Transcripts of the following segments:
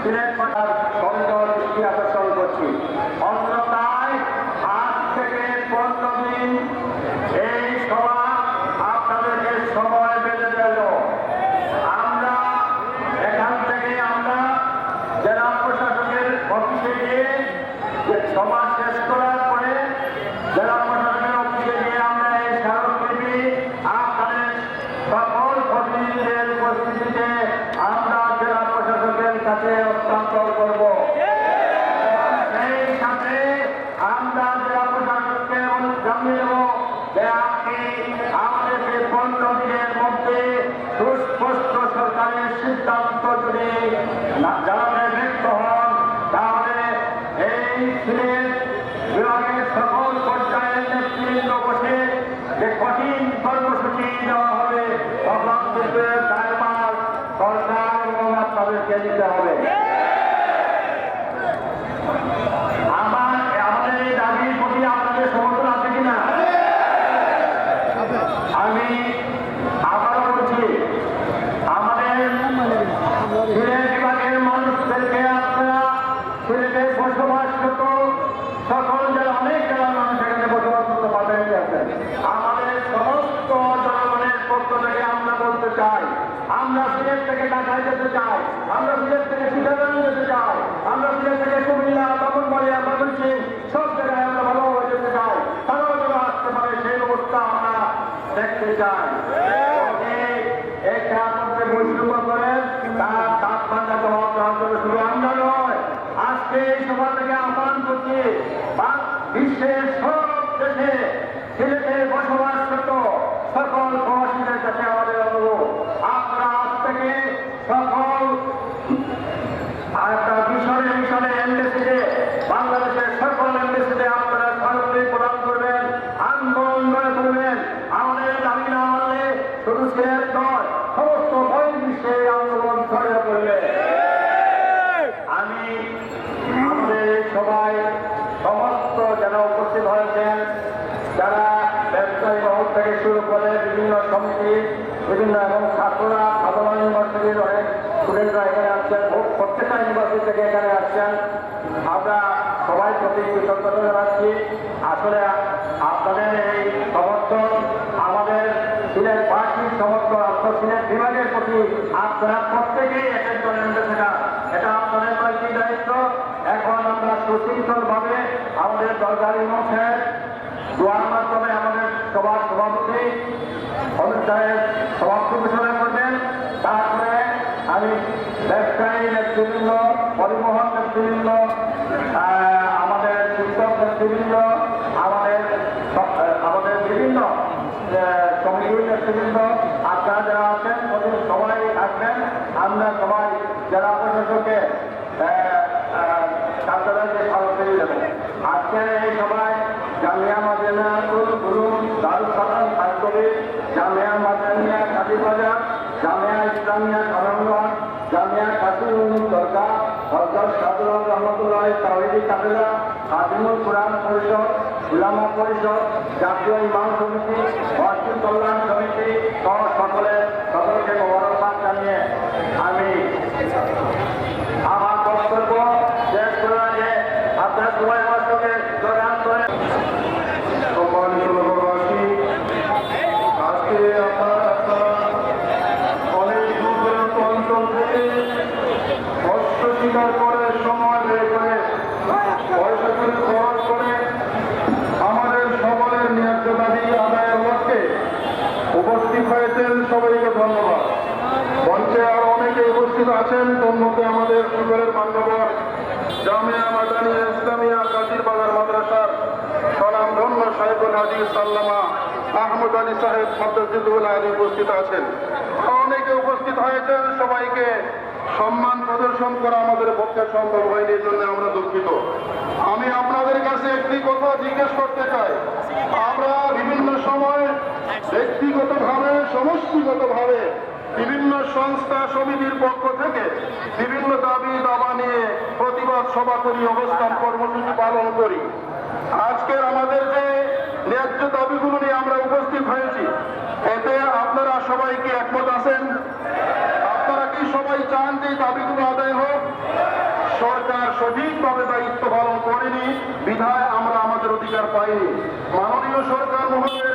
সিলেট পাঠার সৌন্দর্য দৃষ্টি আকর্ষণ করছি অন্যতায় আজ থেকে পনেরো দিন এই সভা আপনাদেরকে সময় বেঁধে দিল আমরা এখান থেকে আমরা জেলা প্রশাসকের অফিসে গিয়ে যে সভা শেষ করার পরে জেলা প্রশাসকের অফিসে গিয়ে আমরা এই স্মারকলিপি আপনাদের সকল প্রতিনিধিদের উপস্থিতিতে আমরা জেলা প্রশাসকের কাছে হস্তান্তর করব সেই সাথে আমরা জেলা প্রশাসককে জানিয়ে দেব যে আপনি আমাদেরকে পনেরো দিনের মধ্যে সুস্পষ্ট সরকারের সিদ্ধান্ত যদি না- জানাতে ব্যক্ত হন তাহলে এই সিলেট বিভাগের সকল পর্যায়ের নেতৃবৃন্দ বসে যে কঠিন কর্মসূচি দেওয়া হবে তখন কিন্তু এর দায়ভার সরকার এবং আপনাদেরকে দিতে হবে আমার আমাদের এই দাবির প্রতি আপনাদের সমর্থন আছে কিনা আমি আবারও বলছি আমাদের সিলেট বিভাগের মানুষদেরকে আপনারা সিলেটের বসবাসরত সকল জেলা অনেক জেলার মানুষ এখানে বসবাস করতে পারবেন আছেন আমাদের সমস্ত জনগণের পক্ষ থেকে আমরা বলতে চাই আমরা সিলেট থেকে চাই আমরা সিলেট থেকে সিদ্ধান্ত যেতে চাই আমরা সিলেট থেকে কুমিল্লা তপনবাড়িয়া বাবুলসিং সব জায়গায় আমরা ভালোভাবে যেতে চাই। তারাও সেই অবস্থা আমরা দেখতে চাই এই- এই খেলার মধ্যে বৈষম্য করেন তার তাপমাত্রা জবাব দেওয়ার জন্য শুধু আমরা নয় আজকে এই সভা থেকে আহ্বান করছি বা- বিশ্বের সব দেশে সিলেটে বসবাসরত সকল প্রবাসীদের কাছে আমাদের অনুরোধ আপনারা আজ থেকে সকল আর একটা মিশনে মিশনে এমবেসিতে বাংলাদেশের সকল এমবেসিতে আপনারা স্মারকলিপি প্রদান করবেন আন্দোলন করে তুলবেন আমাদের দাবি না মানলে শুধু সিলেট নয় সমস্ত বই বিশ্বে এই আন্দোলন ছড়িয়ে পড়বে আমি আমাদের সবাই সমস্ত যারা উপস্থিত হয়েছেন যারা ব্যবসায়ী মহল থেকে শুরু করে বিভিন্ন সমিতি বিভিন্ন এবং ছাত্ররা সাধারণ ইউনিভার্সিটির অনেক স্টুডেন্টরা এখানে আসছেন বহু- প্রত্যেকটা ইউনিভার্সিটি থেকে এখানে আসছেন। আমরা সবাই প্রতি কৃতজ্ঞতা জানাচ্ছি। আসলে আপনাদের এই সমর্থন, আমাদের সিলেট পার্টির সমর্থন আপনার সিলেট বিভাগের প্রতি আপনারা প্রত্যেকেই এক একজনের মধ্যে থাকা। এটা আপনাদের কয়েকটি দায়িত্ব। এখন আমরা সুশৃঙ্খল ভাবে আমাদের দরকারি মঞ্চের দোয়ার মাধ্যমে আমাদের সবার সভাপতি অনুষ্ঠানের সমাপ্তি ঘোষণা করবেন। তারপরে আমি ব্যবসায়ী নেতৃবৃন্দ নেতৃবৃন্দ আমাদের শিক্ষক নেতৃবৃন্দ, আমাদের আমাদের বিভিন্ন সমিতির নেতৃবৃন্দ, আপনারা যারা আছেন সবাই আসবেন আমরা সবাই জেলা তাহিদি কাবিলা আজমুল কোরআন পরিষদ, উলামা পরিষদ, জাতীয় ইমাম সমিতি মসজিদ কল্যাণ সমিতি সহ সকলের সকলকে মোবারকবাদ জানিয়ে আমি আমার বক্তব্য শেষ করে যে আপনার সবাই আমার সঙ্গে যোগদান করে সম্মানিত লোকবাসী আজকে আপনারা আপনারা অনেক দূর দূরান্ত অঞ্চল থেকে কষ্ট স্বীকার করে সময় বের করে পয়সা করে খরচ করে আমাদের সকলের ন্যায্য দাবি আদায়ের লক্ষ্যে উপস্থিত হয়েছেন সবাইকে ধন্যবাদ মঞ্চে আর অনেকে উপস্থিত আছেন তন্মধ্যে আমাদের সুগরের মান্যবর জামিয়া মাদানিয়া ইসলামিয়া কাজির বাজার মাদ্রাসার সলাম ধন্য সাহেবুল হাজি সাল্লামা আহমদ আলী সাহেব মদ্দুল আলী উপস্থিত আছেন। অনেকে উপস্থিত হয়েছেন, সবাইকে সম্মান প্রদর্শন করা আমাদের পক্ষে সম্ভব হয়নি, এই জন্য আমরা দুঃখিত। আমি আপনাদের কাছে একটি কথা জিজ্ঞেস করতে চাই। আমরা বিভিন্ন সময় ব্যক্তিগতভাবে, সমষ্টিগতভাবে বিভিন্ন সংস্থা সমিতির পক্ষ থেকে বিভিন্ন দাবি দাবা নিয়ে প্রতিবাদ সভা করি, অবস্থান কর্মসূচি পালন করি। আজকের আমাদের যে ন্যায্য দাবিগুলো নিয়ে আমরা উপস্থিত হয়েছি, এতে আপনারা সবাই কি একমত আছেন? আপনারা কি সবাই চান যে দাবিগুলো আদায় হোক? সরকার সঠিকভাবে দায়িত্ব পালন করেনি, বিধায় আমরা আমাদের অধিকার পাইনি। মাননীয় সরকার মহোদয়ের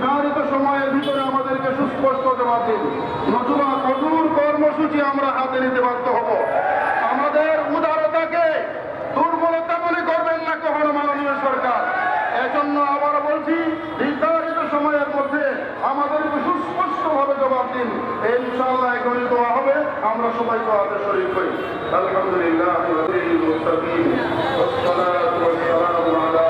নির্ধারিত সময়ের ভিতরে আমাদেরকে সুস্পষ্ট জবাব দিন নতুবা কঠোর কর্মসূচি আমরা হাতে নিতে বাধ্য হব আমাদের উদারতাকে দুর্বলতা মনে করবেন না কখনো মাননীয় সরকার এজন্য আবার বলছি নির্ধারিত সময়ের মধ্যে আমাদেরকে সুস্পষ্টভাবে জবাব দিন ইনশাআল্লাহ এখনই দোয়া হবে আমরা সবাই দোয়াতে শরীর করি আলহামদুলিল্লাহ রাব্বিল মুত্তাকিন والصلاة والسلام على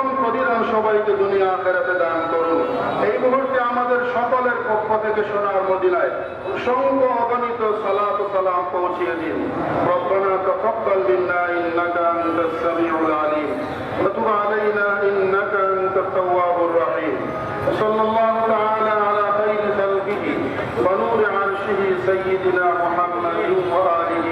সবাইকে দুনিয়া আখেরাতে দান করুন এই মুহূর্তে আমাদের সকলের পক্ষ থেকে সোনার মদিনায় অসংখ্য অগণিত সালাত ও সালাম পৌঁছিয়ে দিন ربنا تقبل منا انك انت السميع العليم وتب علينا انك انت التواب الرحيم صلى الله تعالى على خير خلقه ونور عرشه سيدنا محمد واله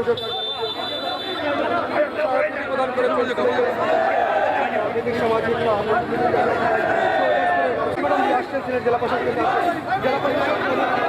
জেলা সিলেট জেলা প্রশাসকের